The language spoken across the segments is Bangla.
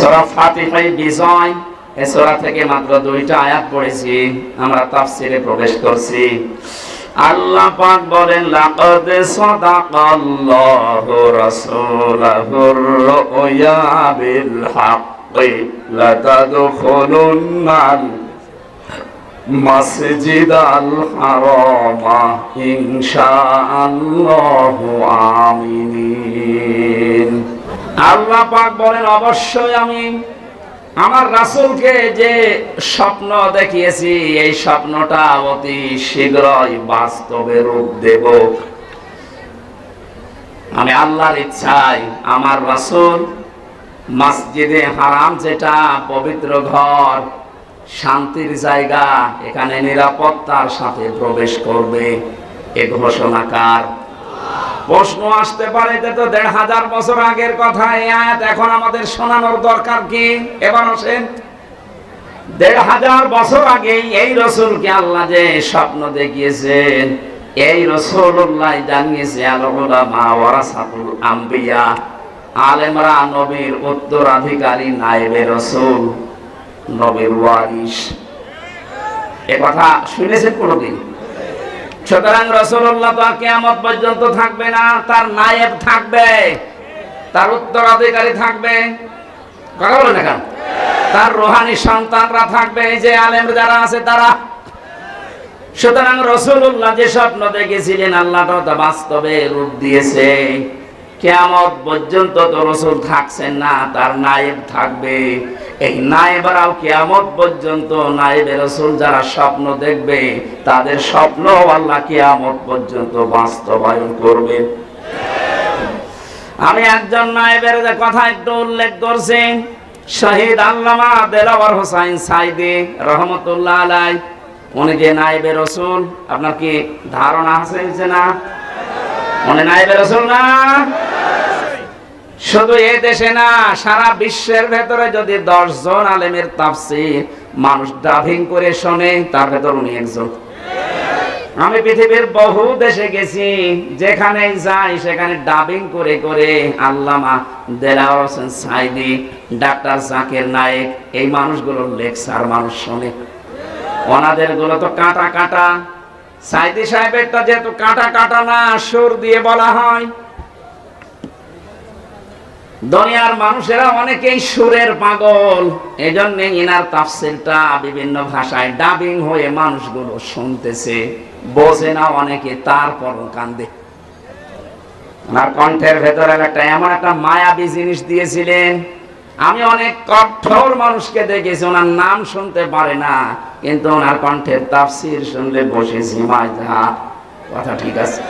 সূরা ফাতিহাই বিজয় এই থেকে মাত্র দুইটা আয়াত পড়েছি। আমরা তাফসিরে প্রবেশ করছি। আল্লাহ পাক বলেন, লাকাদ সাদাকাল্লাহু রাসূলাহুর রুয়া বিল হাক্কি লাতাদখুলুন্নাল মাসজিদ আল হারামা ইনশাআল্লাহু আমিনিন। আল্লাহ পাক বলেন, অবশ্যই আমি আমার রাসূলকে যে স্বপ্ন দেখিয়েছি, এই স্বপ্নটা অতি শীঘ্রই বাস্তবে রূপ দেব। আমি আল্লাহর ইচ্ছায় আমার রাসুল মসজিদে হারাম যেটা, পবিত্র ঘর, শান্তির জায়গা, এখানে নিরাপত্তার সাথে প্রবেশ করবে, এ ঘোষণাকার প্রশ্ন আসতে পারে যে তো দেড় হাজার বছর আগের কথা। এই আয়াত এখন আমাদের শোনানোর দরকার কি? এবার আসেন। দেড় হাজার বছর আগে এই রসুলকে আল্লাহ যে স্বপ্ন দেখিয়েছেন, এই রসুল্লাহ জানিয়েছে আম্বিয়া আলেমরা নবীর উত্তরাধিকারী নাইবে রসুল, নবীর ওয়ারিস এ কথা শুনেছেন কোনোদিন? সুতরাং রসুল্লাহ তো কেমত পর্যন্ত থাকবে না, তার নায়েব থাকবে, তার উত্তরাধিকারী থাকবে। কথা বলেন না কেন? তার রোহানি সন্তানরা থাকবে যে আলেম যারা আছে তারা। সুতরাং রসুল্লাহ যে স্বপ্ন দেখেছিলেন, আল্লাহ বাস্তবে রূপ দিয়েছে। কেয়ামত পর্যন্ত তো রসুল থাকছেন না, তার নায়েব থাকবে। এই নায়েবরাও কেয়ামত পর্যন্ত নায়েবে রসুল যারা স্বপ্ন দেখবে, তাদের স্বপ্ন আল্লাহ কেয়ামত পর্যন্ত বাস্তবায়ন করবে। আমি একজন নায়েবের কথা একটু উল্লেখ করছি, শহীদ আল্লামা দেলাওয়ার হোসাইন সাইদি রহমতুল্লাহ আলাই উনি যে নায়েবে রসুল, আপনার কি ধারণা আছে না? উনি নায়েবে রসুল না? শুধু এ দেশে না, সারা বিশ্বের ভেতরে যদি দশ জন আলেমের তাফসির মানুষ ডাভিং করে শোনে, তার ভেতর উনি একজন। আমি পৃথিবীর বহু দেশে গেছি, যেখানে যাই সেখানে ডাবিং করে করে আল্লামা দেলাওয়ার হোসেন সাইদি, ডাক্তার জাকির নায়েক, এই মানুষগুলোর লেকচার মানুষ শোনে। ওনাদেরগুলো তো কাটা কাটা। সাইদি সাহেবেরটা যেহেতু কাটা কাটা না, সুর দিয়ে বলা হয়। দুনিয়ার মানুষেরা অনেকেই সুরের পাগল। এজন্য ইনার তাফসিলটা বিভিন্ন ভাষায় ডাবিং হয়ে মানুষগুলো শুনতেছে। বোঝে না অনেকে তারপর কান্দে। ওনার কণ্ঠের ভেতরে একটা এমন একটা মায়াবী জিনিস দিয়েছিলেন, আমি অনেক কঠোর মানুষকে দেখেছি, ওনার নাম শুনতে পারে না, কিন্তু ওনার কণ্ঠের তাফসির শুনলে বসে ঝিমায় যা কথা ঠিক আছে।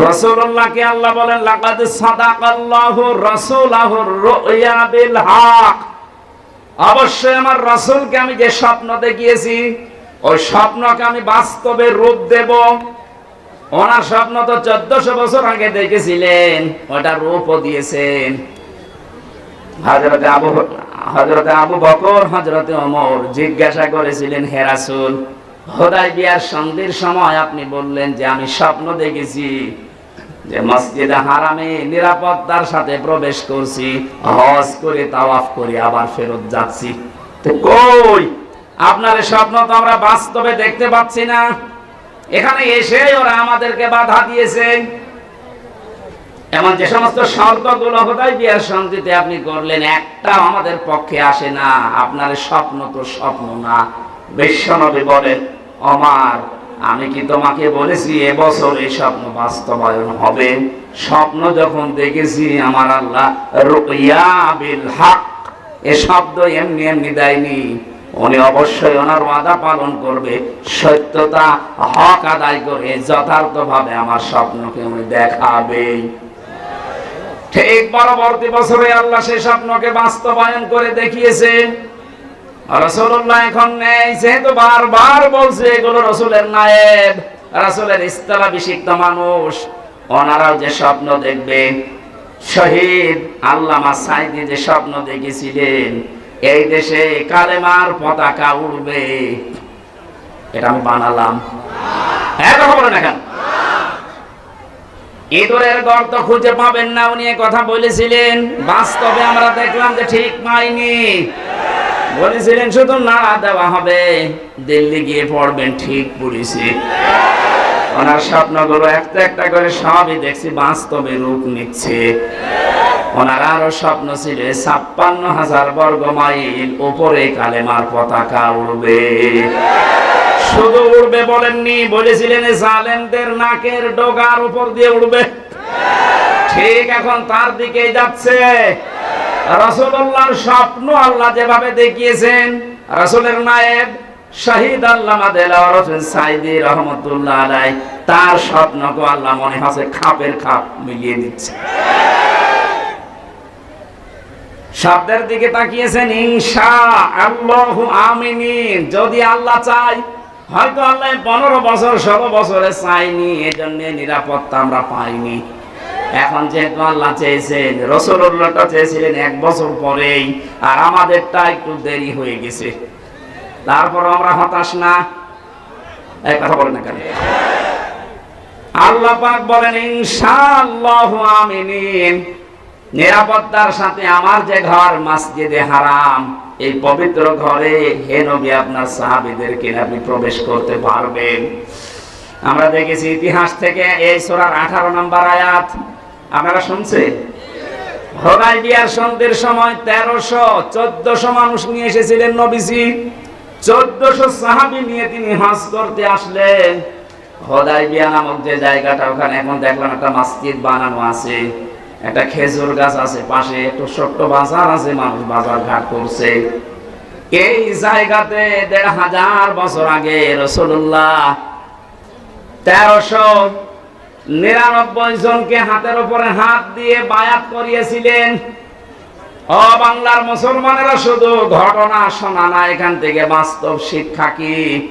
রাসূলুল্লাহকে আল্লাহ বলেন, লাকাদ রাসূলাহুর রুয়া বিল হক অবশ্যই আমার রাসূলকে আমি যে স্বপ্ন দেখিয়েছি, ওই স্বপ্নকে আমি বাস্তবে রূপ দেব। ওনার স্বপ্ন তো চোদ্দশো বছর আগে দেখেছিলেন, ওটা রূপও দিয়েছেন। হজরতে আবু হজরতে আবু বকর হজরতে ওমর জিজ্ঞাসা করেছিলেন, হে রাসূল হোদাই সন্ধির সময় আপনি বললেন যে আমি স্বপ্ন দেখেছি যে মসজিদে হারামে নিরাপত্তার সাথে প্রবেশ করছি, হজ করে তাওয়াফ করে আবার ফেরত যাচ্ছি। কই? আপনার স্বপ্ন তো আমরা বাস্তবে দেখতে পাচ্ছি না। এখানে এসে ওরা আমাদেরকে বাধা দিয়েছে। এমন যে সমস্ত শর্তগুলো হোদাই বিয়ার সন্ধিতে আপনি করলেন, একটাও আমাদের পক্ষে আসে না। আপনার স্বপ্ন তো স্বপ্ন না। বিশ্বনবী বলেন অমার, আমি কি তোমাকে বলেছি এবছর এই স্বপ্ন বাস্তবায়ন হবে? স্বপ্ন যখন দেখেছি আমার আল্লাহ হক। এ শব্দ এমনি এমনি দেয়নি। উনি অবশ্যই ওনার ওয়াদা পালন করবে। সত্যতা হক আদায় করে যথার্থভাবে আমার স্বপ্নকে উনি দেখাবেই ঠিক পরবর্তী বছরে আল্লাহ সেই স্বপ্নকে বাস্তবায়ন করে দেখিয়েছেন রসুল্লাহ এখন নেই যেহেতু বারবার বলছে এগুলো নায়েব মানুষ, ওনারাও যে স্বপ্ন শহীদ আল্লামা সাইদি যে স্বপ্ন দেখেছিলেন, এই দেশে কালেমার পতাকা উড়বে। এটা আমি বানালাম। হ্যাঁ ইঁদুরের গর্ত খুঁজে পাবেন না, উনি কথা বলেছিলেন। বাস্তবে আমরা দেখলাম যে ঠিক পাইনি। বলেছিলেন, শুধু নাড়া দেওয়া হবে। দিল্লি গিয়ে পড়বেন ঠিক পুলিশে। ওনার স্বপ্নগুলো একটা একটা করে সবই দেখছি, বাস্তবে রূপ নিচ্ছে। ওনার আরও স্বপ্ন ছিল, ছাপ্পান্ন হাজার বর্গ মাইল উপরে কালেমার পতাকা উড়বে। শুধু উড়বে বলেননি, বলেছিলেন, জালেমদের নাকের ডোগার উপর দিয়ে উড়বে। ঠিক এখন তার দিকে যাচ্ছে। স্বপ্ন আল্লাহ যেভাবে দেখিয়েছেন নায়েব রহমতুল্লাহ আলাই, তার স্বপ্নকে আল্লাহ মনে হচ্ছে খাপের খাপ মিলিয়ে দিচ্ছে। শব্দের দিকে তাকিয়েছেন ইনশা আল্লাহ আমিনিন। যদি আল্লাহ চাই হয়তো আল্লাহ পনেরো বছর, ষোলো বছরে চাইনি এজন্য নিরাপত্তা আমরা পাইনি। এখন যেহেতু আল্লাহ চেয়েছেন রসুল্লাহটা চেয়েছিলেন এক বছর পরেই, আর আমাদেরটা একটু দেরি হয়ে গেছে। তারপর আমরা হতাশ না? এক কথা বলেন কেন? আল্লাহ পাক বলেন নিরাপত্তার সাথে আমার যে ঘর মসজিদে হারাম, এই পবিত্র ঘরে হে নবী আপনার সাহাবীদেরকে আপনি প্রবেশ করতে পারবেন। আমরা দেখেছি ইতিহাস থেকে এই সূরার 18 নম্বর আয়াত আপনারা শুনছেন? সন্ধির সময় তেরোশো চোদ্দশো মানুষ নিয়ে এসেছিলেন নবীজি। চোদ্দশো সাহাবি নিয়ে তিনি হজ করতে আসলেন। একটা খেজুর গাছ আছে পাশে, একটু ছোট্ট বাজার আছে বাজার ঘাট করছে। এই জায়গাতে দেড় হাজার বছর আগে তেরোশো নিরানব্বই জনকে হাতের উপরে হাত দিয়ে বায়াত করিয়েছিলেন। ও বাংলার মুসলমানেরা, শুধু ঘটনা শোনা না, এখান থেকে বাস্তব শিক্ষা কি?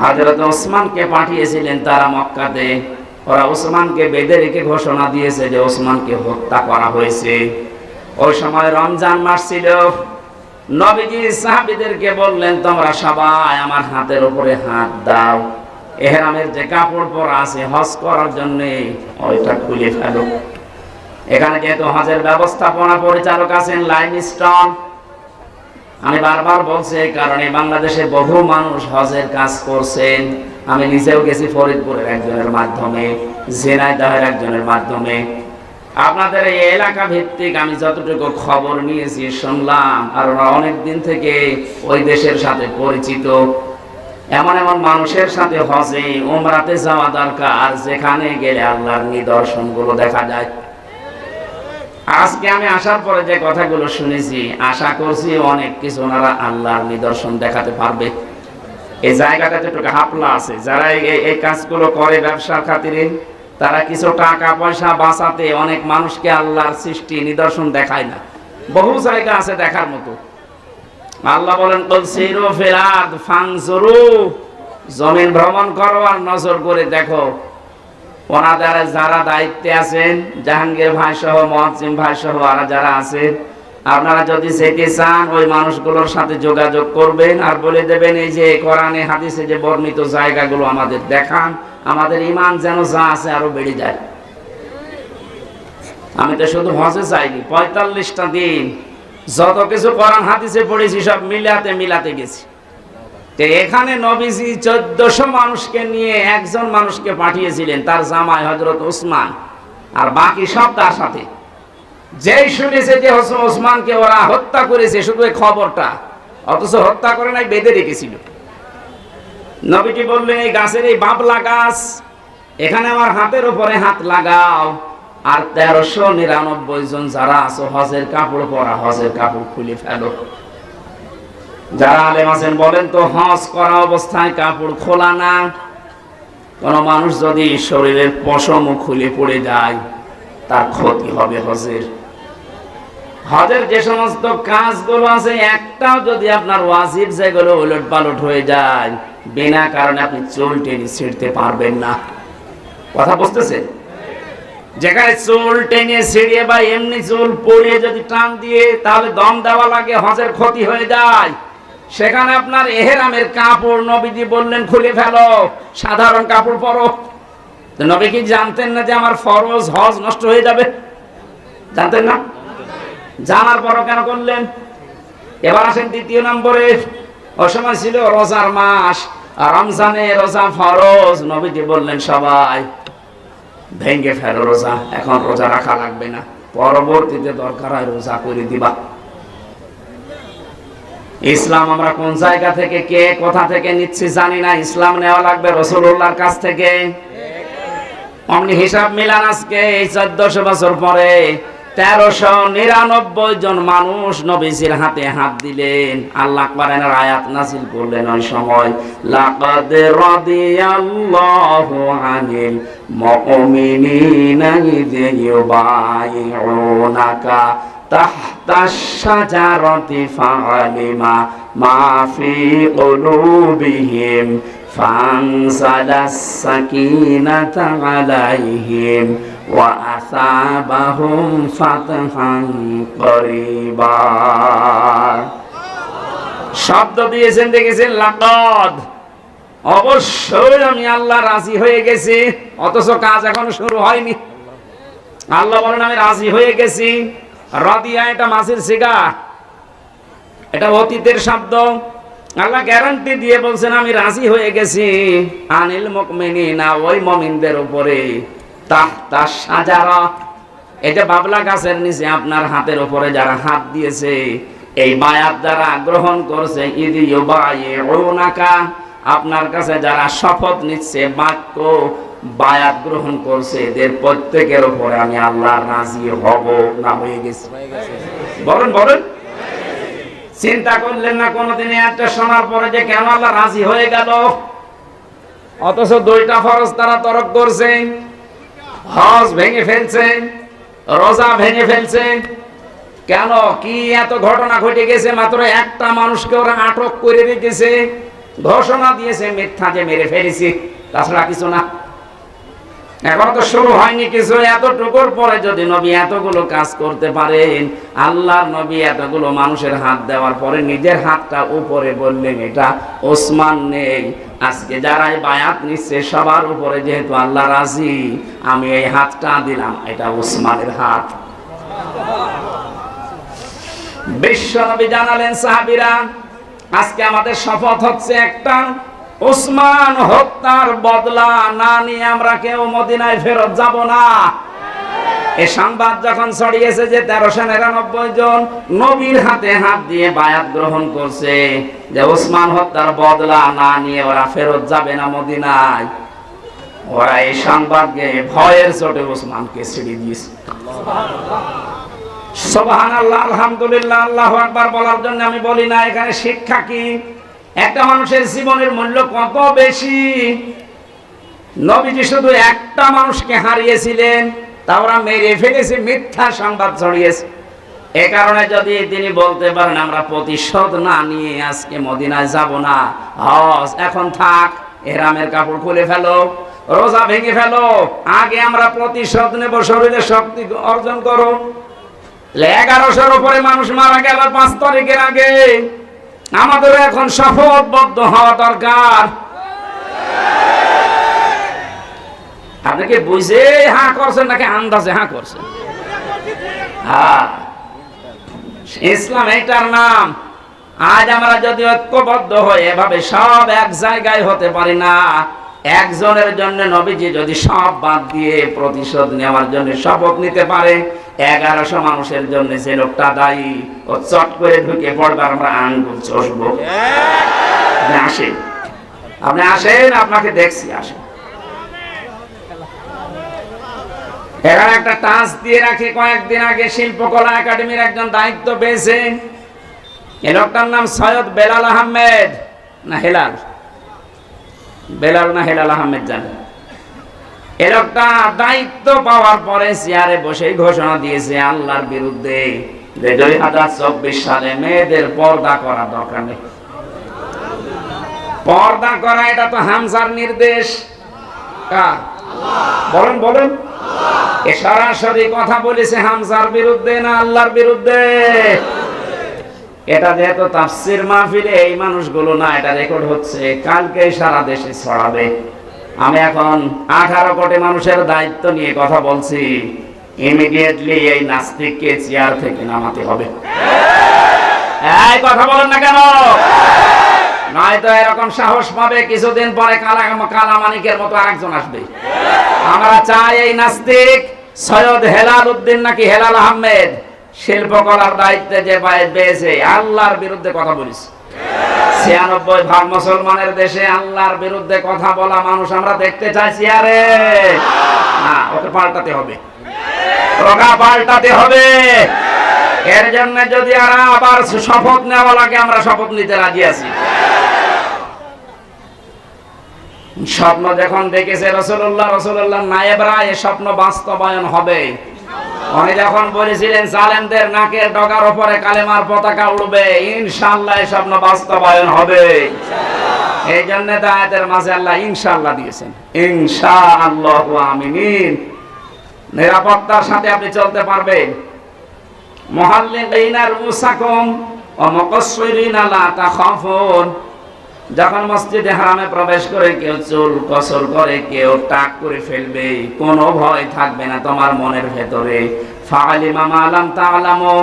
হজরত ওসমানকে পাঠিয়েছিলেন তারা মক্কাতে। ওরা ওসমানকে বেঁধে রেখে ঘোষণা দিয়েছে যে ওসমানকে হত্যা করা হয়েছে। ওই সময় রমজান মাস ছিল। নবীজি সাহাবিদেরকে বললেন, তোমরা সবাই আমার হাতের উপরে হাত দাও। এহরামের যে কাপড় পরা আছে, হজ করার জন্য ওইটা খুলে ফেলো। এখানে যেহেতু হজের ব্যবস্থাপনা পরিচালক আছেন লাইন স্টন আমি বারবার বলছি এই কারণে বাংলাদেশে বহু মানুষ হজের কাজ করছেন। আমি নিজেও গেছি ফরিদপুরের একজনের মাধ্যমে ঝিনাইদহের একজনের মাধ্যমে। আপনাদের এই এলাকা ভিত্তিক আমি যতটুকু খবর নিয়েছি, শুনলাম, আর অনেক দিন থেকে ওই দেশের সাথে পরিচিত। এমন এমন মানুষের সাথে হজে ওমরাতে যাওয়া দরকার যেখানে গেলে আল্লাহর নিদর্শনগুলো দেখা যায়। আজকে আমি আসার পরে যে কথাগুলো শুনেছি, আশা করছি অনেক কিছু ওনারা আল্লাহর নিদর্শন দেখাতে পারবে। এই জায়গাটা যেটুকু হাপলা আছে, যারা এই কাজগুলো করে ব্যবসার খাতিরে, তারা কিছু টাকা পয়সা বাঁচাতে অনেক মানুষকে আল্লাহর সৃষ্টি নিদর্শন দেখায় না। বহু জায়গা আছে দেখার মতো। আল্লাহ বলেন কলসিরু ফিরাদ ফাংজুরু জমিন ভ্রমণ করো আর নজর করে দেখো। ওনাদের যারা দায়িত্বে আছেন, জাহাঙ্গীর ভাই সহ মহাজিম ভাই সহ আর যারা আছেন, আপনারা যদি যেতে চান, ওই মানুষগুলোর সাথে যোগাযোগ করবেন আর বলে দেবেন, এই যে কোরআনে, হাদিসে যে বর্ণিত জায়গাগুলো আমাদের দেখান, আমাদের ইমান যেন যা আছে আরও বেড়ে যায়। আমি তো শুধু হজে চাইনি পঁয়তাল্লিশটা দিন যত কিছু কোরআন হাদিসে পড়েছি, সব মিলাতে মিলাতে গেছি। এখানে নবীজি চোদ্দশো মানুষকে নিয়ে একজন মানুষকে পাঠিয়েছিলেন, তার জামাই হজরত ওসমান। আর বাকি সব তার সাথে। যেই শুনেছে যে হোসেন ওসমানকে ওরা হত্যা করেছে, শুধু এই খবরটা, অথচ হত্যা করে নাই, বেঁধে রেখেছিল। নবীজি বললেন, এই গাছের এই বাবলা গাছ, এখানে আমার হাতের উপরে হাত লাগাও। আর তেরোশো নিরানব্বই জন যারা আছো, হজের কাপড় পরা, হজের কাপড় খুলে ফেলো। যারা আলেম আছেন, বলেন তো, হজ করা অবস্থায় কাপড় খোলা না? কোন মানুষ যদি শরীরের পশম খুলে পড়ে যায়, তার ক্ষতি হবে হজের। হজের যে সমস্ত কাজগুলো আছে, একটাও যদি আপনার ওয়াজিব যেগুলো উলট পালট হয়ে যায়, বিনা কারণে আপনি চুল টেনে ছিঁড়তে পারবেন না। কথা বুঝতেছেন? যেখানে চুল টেনে ছিঁড়িয়ে বা এমনি চুল পড়িয়ে যদি টান দিয়ে তাহলে দম দেওয়া লাগে, হজের ক্ষতি হয়ে যায়। সেখানে আপনার এহেরামের কাপড় নবীজি বললেন, খুলে ফেলো, সাধারণ কাপড় পরো। নবী কি জানতেন না যে আমার ফরজ হজ নষ্ট হয়ে যাবে? জানতেন না? জানার পরও কেন করলেন? এবার আসেন দ্বিতীয় নম্বরে। অসময় ছিল রোজার মাস রমজানে রোজা ফরজ, নবীজি বললেন সবাই। ভেঙ্গে ফেলো রোজা। এখন রোজা রাখা লাগবে না। পরবর্তীতে দরকার হয় রোজা করে দিবা। ইসলাম আমরা কোন জায়গা থেকে, কে কোথা থেকে নিচ্ছি জানি না। ইসলাম নেওয়া লাগবে রসুল্লাহর কাছ থেকে। অমনি হিসাব মিলান আজকে, এই চোদ্দশো বছর পরে। তেরোশো নিরানব্বই জন মানুষ নবীজির হাতে হাত দিলেন। আল্লাহ করেন আয়াত নাসিল করলেন ওই সময়, লাকাদ রাদিয়াল্লাহু আনিল মুমিনিনা ইযুবাইউনাকা তাহতা শাজারাতি ফাআলিমা মা ফি কুলুবিহিম ফানসালাস সাকিনাতা আলাইহিম وأثابهم فتحا قريبا শব্দ দিয়েছেন দেখেছেন লাকদ অবশ্যই আমি আল্লাহ রাজি হয়ে গেছি অথচ কাজ এখনো শুরু হয়নি আল্লাহ বলেন আমি রাজি হয়ে গেছি রদিয়া এটা মাছের সিগা এটা অতীতের শব্দ আল্লাহ গ্যারান্টি দিয়ে বলছেন আমি রাজি হয়ে গেছি আনিল মুকমিনি না ওই মমিনদের উপরে তাহ তার সাজারা। এই যে বাবলা গাছের নিচে আপনার হাতের উপরে যারা হাত দিয়েছে এই বায়াত যারা গ্রহণ করছে ইদি আপনার কাছে যারা শপথ নিচ্ছে বাক্য বায়াত গ্রহণ করছে এদের প্রত্যেকের উপরে আমি আল্লাহ রাজি হব না হয়ে গেছি। বলেন বলেন। চিন্তা করলেন না কোনোদিন একটা শোনার পরে যে কেন আল্লাহ রাজি হয়ে গেল? অথচ দুইটা ফরজ তারা তরক করছে। হজ ভেঙে ফেলছে, রোজা ভেঙে ফেলছে। কেন? কি এত ঘটনা ঘটে গেছে? মাত্র একটা মানুষকে ওরা আটক করে রেখেছে, ঘোষণা দিয়েছে, মিথ্যা যে মেরে ফেলেছি। তাছাড়া কিছু না। এখন তো শুরু হয়নি কিছু। এতটুকুর পরে যদি নবী এতগুলো কাজ করতে পারেন, আল্লাহর নবী এতগুলো মানুষের হাত দেওয়ার পরে নিজের হাতটা উপরে বললেন, এটা ওসমান নেই আজকে যারাই বায়াত নিচ্ছে, সবার উপরে যেহেতু আল্লাহ রাজি, আমি এই হাতটা দিলাম, এটা ওসমানের হাত। বিশ্ব নবী জানালেন, সাহাবিরা, আজকে আমাদের শপথ হচ্ছে একটা ওসমান হত্যার বদলা না নিয়ে আমরা কেউ মদিনায় ফেরত যাব না। এ সংবাদ যখন ছড়িয়েছে যে তেরোশো নিরানব্বই জন নবীর হাতে হাত দিয়ে বায়াত গ্রহণ করছে, যে ওসমান হত্যার বদলা না নিয়ে ওরা ফেরত যাবে না মদিনায়, ওরা এই সংবাদকে ভয়ের চোটে ওসমানকে ছেড়ে দিয়েছে। সোবাহান আল্লাহ আলহামদুলিল্লাহ, আল্লাহ একবার বলার জন্য আমি বলি না, এখানে শিক্ষা কি? একটা মানুষের জীবনের মূল্য কত বেশি? নবীজি শুধু একটা মানুষকে হারিয়েছিলেন তা মেরে ফেলেছে, মিথ্যা সংবাদ ছড়িয়েছে। এ কারণে যদি তিনি বলতে পারেন, আমরা প্রতিশোধ না নিয়ে আজকে মদিনায় যাব না। হজ, এখন থাক এরামের কাপড় খুলে ফেলো, রোজা ভেঙে ফেলো, আগে আমরা প্রতিশোধ নেব, শরীরে শক্তি অর্জন করো। এগারোশোর উপরে মানুষ মারা গেল পাঁচ তারিখের আগে। আমাদের এখন শপথবদ্ধ হওয়া দরকার। আপনি কি বুঝে হ্যাঁ করছেন নাকি আন্দাজে হ্যাঁ করছেন? হ্যাঁ। ইসলাম এটার নাম। আজ আমরা যদি ঐক্যবদ্ধ হয়ে এভাবে সব এক জায়গায় হতে পারি না। একজনের জন্য নবীজি যদি সব বাদ দিয়ে প্রতিশোধ নেওয়ার জন্য শপথ নিতে পারে, এগারোশো মানুষের জন্য যে লোকটা দায়ী, ও চট করে ঢুকে পড়বে আর আমরা আঙ্গুল চষবো। আসেন। আপনি আসেন, আপনাকে দেখছি, আসেন। এখানে একটা টাচ দিয়ে রাখি, কয়েকদিন আগে শিল্পকলা একাডেমির একজন দায়িত্ব পেয়েছেন এ লোকটার নাম সৈয়দ বেলাল আহমেদ। না, হেলাল। বেলাল না হেলাল আহমেদ জানেন এ লোকটা দায়িত্ব পাওয়ার পরে চেয়ারে বসে ঘোষণা দিয়েছে, আল্লাহর বিরুদ্ধে যে দুই হাজার চব্বিশ সালে মেয়েদের পর্দা করা দরকার নেই। পর্দা করা, এটা তো হামসার নির্দেশ। কার? বলেন বলেন। এ সরাসরি কথা বলেছে হামসার বিরুদ্ধে না আল্লাহর বিরুদ্ধে? এটা যেহেতু তাফসির মাহফিলে এই মানুষগুলো না, এটা রেকর্ড হচ্ছে। কালকে সারা দেশে ছড়াবে। আমি এখন আঠারো কোটি মানুষের দায়িত্ব নিয়ে কথা বলছি। ইমিডিয়েটলি এই নাস্তিককে চেয়ার থেকে নামাতে হবে। কথা বলেন না কেন? এরকম সাহস পাবে কিছুদিন পরে কালা কালামানিকের মতো আরেকজন আসবে। আমরা চাই এই নাস্তিক সৈয়দ হেলাল উদ্দিন নাকি হেলাল আহমেদ দায়িত্বে যে পেয়েছে আল্লাহর বিরুদ্ধে কথা বলিস। ছিয়ানব্বই ভাগ মুসলমানের দেশে আল্লাহর বিরুদ্ধে কথা বলা মানুষ আমরা দেখতে চাইছি আরে না, ওকে পাল্টাতে হবে। ওকে পাল্টাতে হবে। এর জন্য যদি আর আবার শপথ নেওয়া লাগে, আমরা শপথ নিতে রাজি আছি। স্বপ্ন যখন দেখেছে রসুল্লাহ রসুল্লাহ নায়েবরা এ স্বপ্ন বাস্তবায়ন হবে। উনি যখন বলেছিলেন সালেমদের নাকের ডগার উপরে কালেমার পতাকা উড়বে, ইনশাআল্লাহ এই স্বপ্ন বাস্তবায়ন হবে। এই জন্য দায়াতের মাঝে আল্লাহ ইনশাআল্লাহ দিয়েছেন। ইনশাআল্লাহ আমিনিন। নিরাপত্তার সাথে আপনি চলতে পারবেন। মহাল্লিকিনা রুসাকুম ওয়া মুকাসসিরিনা লা তাখাফুন। যখন মসজিদে হারামে প্রবেশ করে কেউ চুল কসর করে, কেউ টাক করে ফেলবে, কোনো ভয় থাকবে না তোমার মনের ভেতরে। ফালিমা মালাম তাআলামু।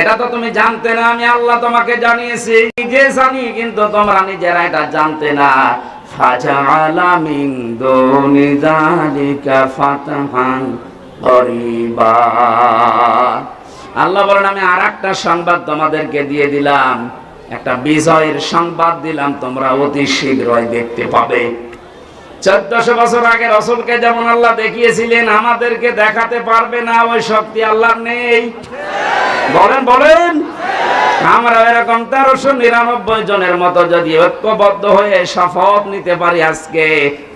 এটা তো তুমি জানতে না, আমি আল্লাহ তোমাকে জানিয়েছি। নিজে জানি, কিন্তু তোমরা নিজেরা এটা জানতে না। ফাজআলা মিন দুনি যালিকা ফাতহান করিবা আল্লাহ বলেন, আমি আর একটা সংবাদ তোমাদেরকে দিয়ে দিলাম। একটা বিজয়ের সংবাদ দিলাম, তোমরা অতি শীঘ্রই দেখতে পাবে। চোদ্দশো বছর আগে রসুলকে যেমন আল্লাহ দেখিয়েছিলেন, আমাদেরকে দেখাতে পারবে না, ওই শক্তি আল্লাহ নেই। বলেন বলেন। আমরা এরকম তেরোশো নিরানব্বই জনের মতো যদি ঐক্যবদ্ধ হয়ে শপথ নিতে পারি আজকে,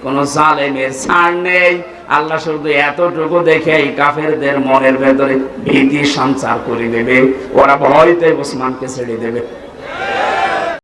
কোন জালেমের ছাড় নেই। আল্লাহ শুধু এতটুকু দেখে এই কাফেরদের মনের ভেতরে ভীতি সঞ্চার করে দেবে। ওরা ভয়তে উসমানকে ছেড়ে দেবে। Yeah.